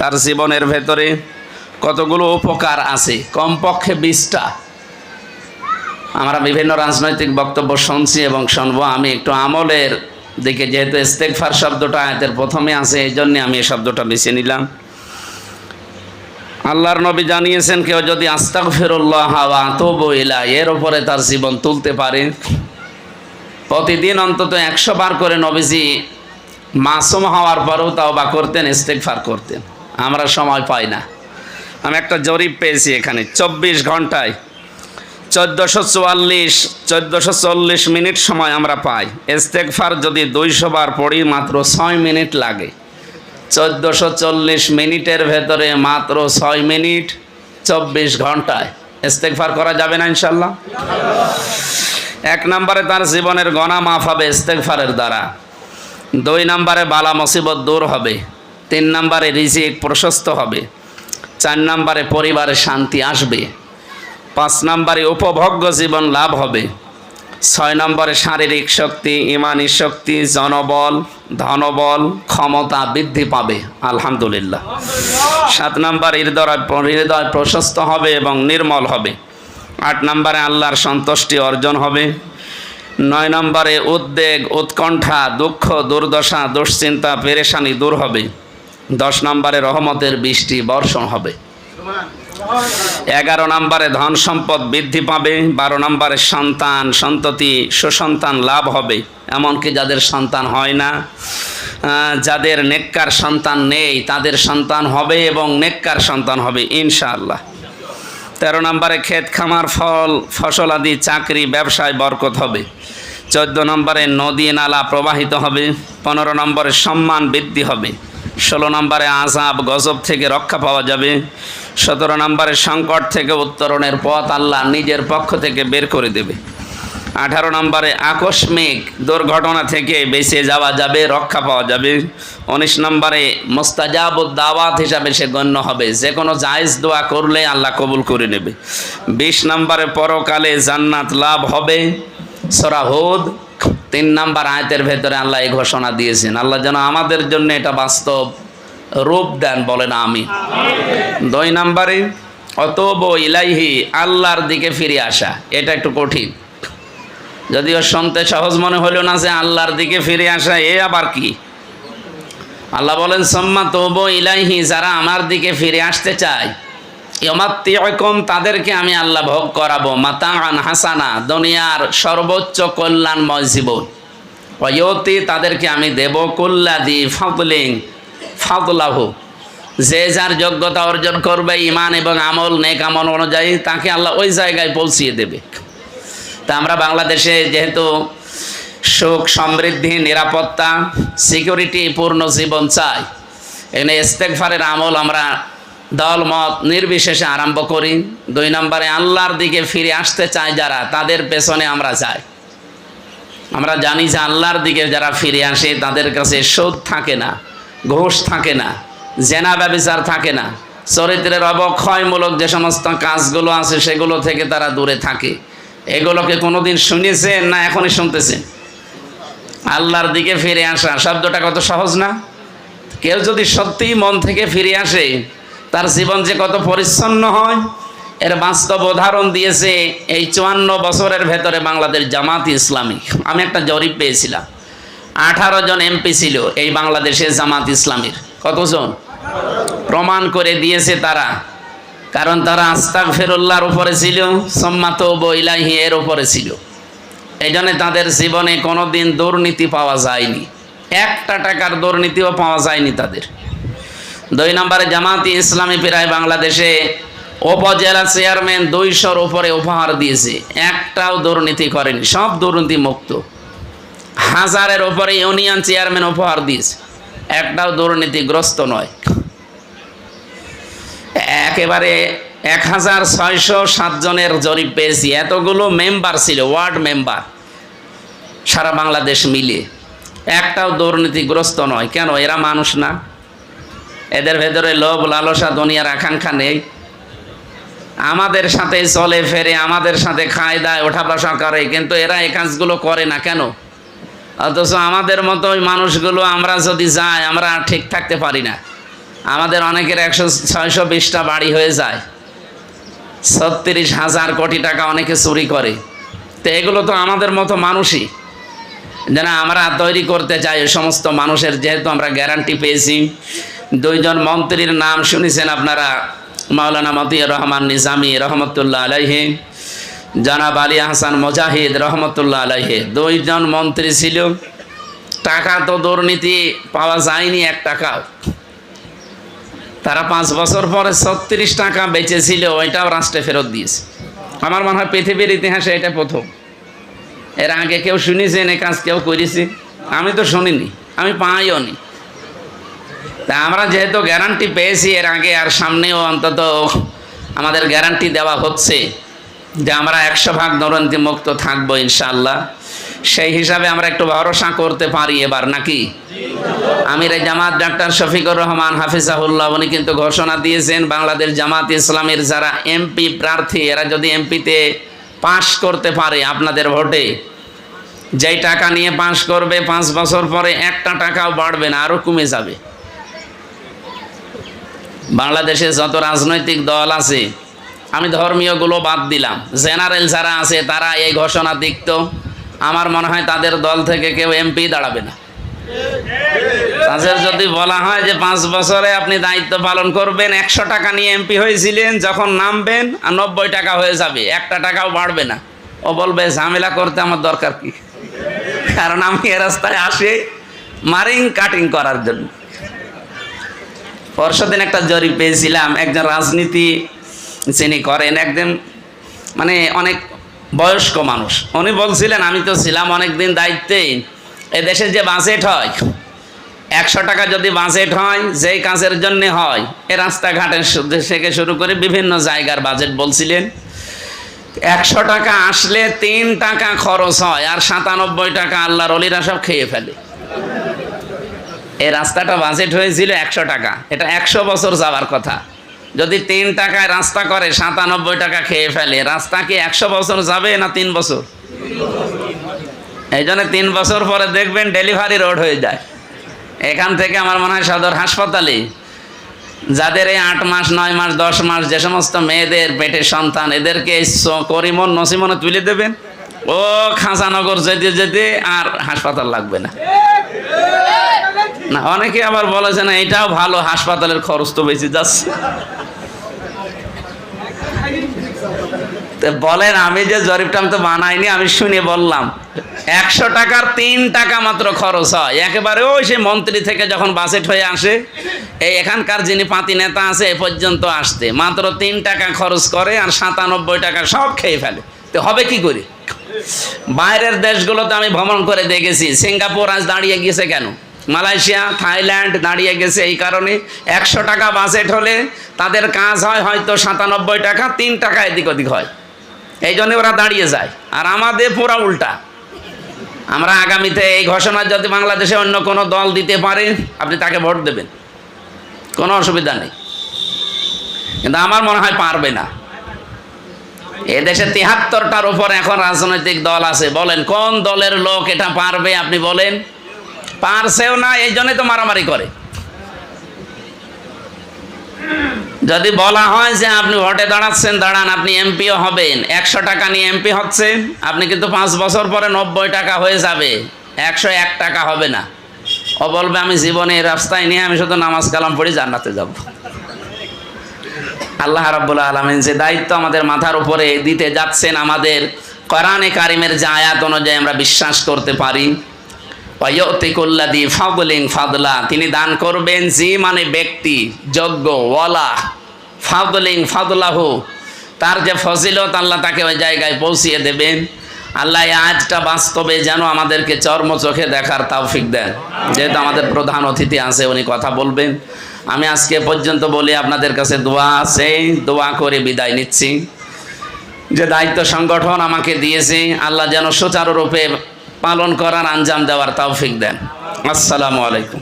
তার জীবনের ভেতরে কতগুলো উপকার আছে? কমপক্ষে বিশটা। আমরা বিভিন্ন রাজনৈতিক বক্তব্য শুনছি এবং শুনব। আমি একটু আমলের দিকে, যেহেতু ইস্তেকফার শব্দটা আয়াতের প্রথমে আছে, এই জন্যে আমি এই শব্দটা বেছে নিলাম। আল্লাহর নবী জানিয়েছেন, কেউ যদি আস্তাক ফেরুল্লাহ তবু এর ওপরে তার জীবন তুলতে পারে। প্রতিদিন অন্তত একশো বার করে নবীজি মাসুম হওয়ার পরেও তাও বা করতেন ইস্তেকফার করতেন। আমরা সময় পাই না। আমি একটা জরিপ পেয়েছি এখানে, চব্বিশ ঘন্টায়। চোদ্দোশো চুয়াল্লিশ, চোদ্দোশো চল্লিশ মিনিট সময় আমরা পাই। ইস্তেকফার যদি দুইশো বার পড়ি, মাত্র ছয় মিনিট লাগে। চোদ্দোশো চল্লিশ মিনিটের ভেতরে মাত্র ছয় মিনিট, চব্বিশ ঘন্টায়। ইস্তেকফার করা যাবে না, ইনশাল্লাহ? এক নম্বরে তার জীবনের গণা মাফ হবে ইস্তেকফারের দ্বারা। দুই নম্বরে বালা মুসিবত দূর হবে, তিন নম্বরে রিজিক প্রশস্ত হবে, চার নম্বরে পরিবারে শান্তি আসবে, পাঁচ নম্বরে উপভোগ্য জীবন লাভ হবে, ছয় নম্বরে শারীরিক শক্তি, ইমানি শক্তি, জনবল, ধনবল, ক্ষমতা বৃদ্ধি পাবে, আলহামদুলিল্লাহ। সাত নম্বর হৃদয় হৃদয় প্রশস্ত হবে এবং নির্মল হবে, আট নম্বরে আল্লাহর সন্তুষ্টি অর্জন হবে নয় নম্বরে উদ্বেগ, উৎকণ্ঠা, দুঃখ, দুর্দশা, দুশ্চিন্তা, পেরেশানি দূর হবে। দশ নম্বরে রহমতের বৃষ্টি, বর্ষণ হবে। এগারো নম্বরে ধন সম্পদ বৃদ্ধি পাবে। বারো নম্বরে সন্তান, সন্ততি, সুসন্তান লাভ হবে। এমনকি যাদের সন্তান হয় না যাদের নেককার সন্তান নেই, তাদের সন্তান হবে এবং নেককার সন্তান হবে, ইনশাআল্লাহ। তেরো নম্বরে ক্ষেত খামার, ফল, ফসল আদি, চাকরি, ব্যবসায় বরকত হবে। চোদ্দ নম্বরে নদী, নালা প্রবাহিত হবে। পনেরো নম্বরে সম্মান বৃদ্ধি হবে। ষোলো নম্বরে আজাব গজব থেকে রক্ষা পাওয়া যাবে। সতেরো নম্বরে সংকট থেকে উত্তরণের পথ আল্লাহ নিজের পক্ষ থেকে বের করে দেবে। আঠারো নম্বরে, আকস্মিক দুর্ঘটনা থেকে বেঁচে যাওয়া যাবে, রক্ষা পাওয়া যাবে। উনিশ নম্বরে, মোস্তাজাবুদ দাওয়াত হিসাবে সে গণ্য হবে। যে কোনো জায়েজ দোয়া করলে আল্লাহ কবুল করে নেবে। বিশ নম্বরে, পরকালে জান্নাত লাভ হবে। সরাহুদ তিন নম্বর আয়তের ভেতরে আল্লাহ এই ঘোষণা দিয়েছেন। আল্লাহ যেন আমাদের জন্য এটা বাস্তব রূপ দেন, বলেন আমি দুই নম্বরে অতব ইলাইহি, আল্লাহর দিকে ফিরে আসা। এটা একটু কঠিন। যদিও শুনতে সহজ মনে হলো না যে আল্লাহর দিকে ফিরে আসা, এ আবার কি? আল্লাহ বলেন, সম্মা তবু ইলাইহি যারা আমার দিকে ফিরে আসতে চায় ইয়মাত্তিয়কম তাদেরকে আমি আল্লাহ ভোগ করাবো, মাতাআন হাসানা দুনিয়ার সর্বোচ্চ কল্যাণময় জীবন। অয়তি তাদেরকে আমি দেব কুল্লাদি ফাদলিং ফাদলাহু। যে যার যোগ্যতা অর্জন করবে, ইমান এবং আমল, নেক আমল অনুযায়ী তাকে আল্লাহ ওই জায়গায় পৌঁছিয়ে দেবে। তা আমরা বাংলাদেশে যেহেতু সুখ, সমৃদ্ধি, নিরাপত্তা সিকিউরিটি পূর্ণ জীবন চাই এখানে ইস্তেকফারের আমল আমরা দল, মত নির্বিশেষে আরম্ভ করি। দুই নম্বরে, আল্লাহর দিকে ফিরে আসতে চাই যারা, তাদের পেছনে আমরা যাই। আমরা জানি যে আল্লাহর দিকে যারা ফিরে আসে, তাদের কাছে সুদ থাকে না, ঘুষ থাকে না, জেনা ব্যবচার থাকে না। চরিত্রের অবক্ষয়মূলক যে সমস্ত কাজগুলো আছে, সেগুলো থেকে তারা দূরে থাকে। এগুলোকে কোনোদিন শুনেছেন না এখনই শুনতেছেন আল্লাহর দিকে ফিরে আসা। শব্দটা কত সহজ না? কেউ যদি সত্যিই মন থেকে ফিরে আসে, তার জীবন যে কত পরিচ্ছন্ন হয়, এর বাস্তব উদাহরণ দিয়েছে এই চুয়ান্ন বছরের ভেতরে বাংলাদেশ জামাত ইসলামী। আমি একটা জরিপ পেয়েছিলাম। আঠারো জন এমপি ছিল এই বাংলাদেশের জামাত ইসলামীর। কতজন? প্রমাণ করে দিয়েছে তারা। কারণ তারা আস্তাক ফেরুল্লাহর উপরে ছিল সম্মাত বইলাহি এর উপরে ছিল। এই জন্য তাদের জীবনে কোনো দিন দুর্নীতি পাওয়া যায়নি। একটা টাকার দুর্নীতিও পাওয়া যায়নি তাদের। দুই নম্বরে জামাতি ইসলামী প্রায় বাংলাদেশে উপজেলা চেয়ারম্যান দুইশোর উপরে উপহার দিয়েছে। একটাও দুর্নীতি করেনি, সব দুর্নীতি মুক্ত। হাজারের উপরে ইউনিয়ন চেয়ারম্যান উপহার দিয়েছে। একটাও দুর্নীতিগ্রস্ত নয়। একেবারে এক হাজার ছয়শো সাতজনের জরিপ পেয়েছি। এতগুলো মেম্বার ছিল ওয়ার্ড মেম্বার সারা বাংলাদেশ মিলিয়ে। একটাও দুর্নীতিগ্রস্ত নয়। কেন? এরা মানুষ না। এদের ভেতরে লোভ, লালসা, দুনিয়ার আকাঙ্ক্ষা নেই। আমাদের সাথে চলে ফেরে, আমাদের সাথে খায় দায় ওঠা বসা করে, কিন্তু এরা এই কাজগুলো করে না। কেন? অথচ আমাদের মতো ওই মানুষগুলো, আমরা যদি যাই, আমরা ঠিক থাকতে পারি না। আমাদের অনেকের একশো ছয়শো বিশটা বাড়ি হয়ে যায়। ছত্রিশ হাজার কোটি টাকা অনেকে চুরি করে। তো এগুলো তো আমাদের মতো মানুষই। যেন আমরা তৈরি করতে চাই সমস্ত মানুষের, যেহেতু আমরা গ্যারান্টি পেয়েছি। দুইজন মন্ত্রীর নাম শুনেছেন আপনারা, মাওলানা মতিউর রহমান নিজামী রহমতুল্লাহ আলাইহে, জনাব আলী হাসান মুজাহিদ রহমতুল্লাহ আলাইহে। দুইজন মন্ত্রী ছিল। টাকা তো দুর্নীতি পাওয়া যায়নি এক টাকাও। তারা পাঁচ বছর পরে ছত্রিশ টাকা বেঁচেছিল, ওইটাও রাষ্ট্রে ফেরত দিয়েছে। আমার মনে হয় পৃথিবীর ইতিহাসে এটা প্রথম। এর আগে কেউ শুনেছেন এ কাজ কেউ করেছে? আমি তো শুনিনি, আমি পাইও নি। তা আমরা যেহেতু গ্যারান্টি পেয়েছি, এর আগে আর সামনেও অন্তত আমাদের গ্যারান্টি দেওয়া হচ্ছে যে আমরা একশো ভাগ দুর্নীতি মুক্ত থাকব ইনশাল্লাহ সেই হিসাবে আমরা একটু ভরসা করতে পারি এবার, নাকি? আমির জামাত ডাক্তার শফিকুর রহমান হাফিজাহুল্লাহ, উনি কিন্তু ঘোষণা দিয়েছেন, বাংলাদেশ জামাত ইসলামের যারা এমপি প্রার্থী, এরা যদি এমপিতে পাশ করতে পারে আপনাদের ভোটে, যেই টাকা নিয়ে পাশ করবে পাঁচ বছর পরে একটা টাকাও বাড়বে না আরও কমে যাবে। বাংলাদেশে যত রাজনৈতিক দল আছে, আমি ধর্মীয়গুলো বাদ দিলাম, জেনারেল যারা আছে তারা এই ঘোষণা দিকত আমার মনে হয় তাদের দল থেকে কেউ এমপি দাঁড়াবে না। তাদের যদি বলা হয় যে পাঁচ বছরে আপনি দায়িত্ব পালন করবেন, একশো টাকা নিয়ে এমপি হয়েছিলেন, যখন নামবেন, আর নব্বই টাকা হয়ে যাবে, একটা টাকাও বাড়বে না। ও বলবে, ঝামেলা করতে আমার দরকার কি? কারণ আমি এ রাস্তায় আসি মারিং কাটিং করার জন্য। পরশুদিন একটা জরিপ পেয়েছিলাম, একজন রাজনীতি যিনি করেন একদম মানে অনেক বয়স্ক মানুষ। উনি বলছিলেন, আমি তো ছিলাম অনেক দিন দায়িত্বে। এ দেশে যে বাজেট হয়, একশো টাকা যদি বাজেট হয়, যেই কাজের জন্য হয়, এ রাস্তাঘাটের থেকে শুরু করে বিভিন্ন জায়গার বাজেট বলছিলেন। একশো টাকা আসলে তিন টাকা খরচ হয়, আর সাতানব্বই টাকা আল্লাহর অলিরা সব খেয়ে ফেলে। এই রাস্তাটা বাজেট হয়েছিল একশো টাকা। এটা একশো বছর যাওয়ার কথা। যদি তিন টাকায় রাস্তা করে সাতানব্বই টাকা খেয়ে ফেলে, রাস্তা কি একশো বছর যাবে না তিন বছর? এই জন্য তিন বছর পরে দেখবেন ডেলিভারি রোড হয়ে যায়। এখান থেকে আমার মনে হয় সদর হাসপাতালে। যাদের এই আট মাস, নয় মাস, দশ মাস যে সমস্ত মেয়েদের পেটে সন্তান, এদেরকে করিমন, নসিমনে তুলে দেবেন। ও খাঁচানগর যেতে যেতে আর হাসপাতাল লাগবে না। না, অনেকে আবার বলেছে না এটাও ভালো, হাসপাতালের খরচ তো বেশি যাচ্ছে তো বলেন, আমি যে জরিপটা আমি তো বানাইনি, আমি শুনে বললাম। একশো টাকার তিন টাকা মাত্র খরচ হয়। একেবারে ওই সে মন্ত্রী থেকে যখন বাজেট হয়ে আসে, এই এখানকার যিনি পাতি নেতা আছে, এ পর্যন্ত আসতে। মাত্র তিন টাকা খরচ করে আর সাতানব্বই টাকা সব খেয়ে ফেলে। তো হবে কি করে? বাইরের দেশগুলোতে আমি ভ্রমণ করে দেখেছি, সিঙ্গাপুর আজ দাঁড়িয়ে গিয়েছে কেন? মালয়েশিয়া, থাইল্যান্ড দাঁড়িয়ে গেছে এই কারণে। একশো টাকা বাজেট হলে তাদের কাজ হয় হয়তো সাতানব্বই টাকা, তিন টাকা এদিক ওদিক হয়। এই জন্য ওরা দাঁড়িয়ে যায়। আর আমাদের পুরা উল্টা। আমরা আগামীতে এই ঘোষণা যদি বাংলাদেশে অন্য কোনো দল দিতে পারে, আপনি তাকে ভোট দেবেন। কোনো অসুবিধা নেই। কিন্তু আমার মনে হয় পারবে না। এদেশে তিহাত্তরটার উপর এখন রাজনৈতিক দল আছে। বলেন, কোন দলের লোক এটা পারবে আপনি বলেন? পারছেও না, এই জন্যই তো মারামারি করে। যদি বলা হয় যে আপনি ভোটে দাঁড়াচ্ছেন, দাঁড়ান, আপনি এমপিও হবেন। একশো টাকা নিয়ে এমপি হচ্ছেন আপনি কিন্তু পাঁচ বছর পরে নব্বই টাকা হয়ে যাবে। একশো এক টাকা হবে না। ও বলবে, আমি জীবনে এই রাস্তায় নিয়ে আমি শুধু নামাজ কালাম পড়ে জান্নাতে যাব। আল্লাহ রাব্বুল আলমিন যে দায়িত্ব আমাদের মাথার উপরে দিতে যাচ্ছেন আমাদের কোরআনে কারিমের যে আয়াত অনুযায়ী আমরা বিশ্বাস করতে পারি। ওয়তিকুল্লাদি ফাদলিং ফাদলা, তিনি দান করবেন যে মানে ব্যক্তি যজ্ঞ ওয়ালা। ফাদলিং ফাদলাহু। তার যে ফজিলত আল্লাহ তাকে ওই জায়গায় পৌঁছিয়ে দেবেন। আল্লাহ আজটা বাস্তবে যেন আমাদেরকে চর্ম চোখে দেখার তৌফিক দেন। যেহেতু আমাদের প্রধান অতিথি আছে, উনি কথা বলবেন। আমি আজকে পর্যন্ত বলি, আপনাদের কাছে দোয়া আছে, দোয়া করে বিদায় নিচ্ছি। যে দায়িত্ব সংগঠন আমাকে দিয়েছে, আল্লাহ যেন সুচারুরূপে পালন করার আঞ্জাম দেওয়ার তৌফিক দেন। আসসালামু আলাইকুম।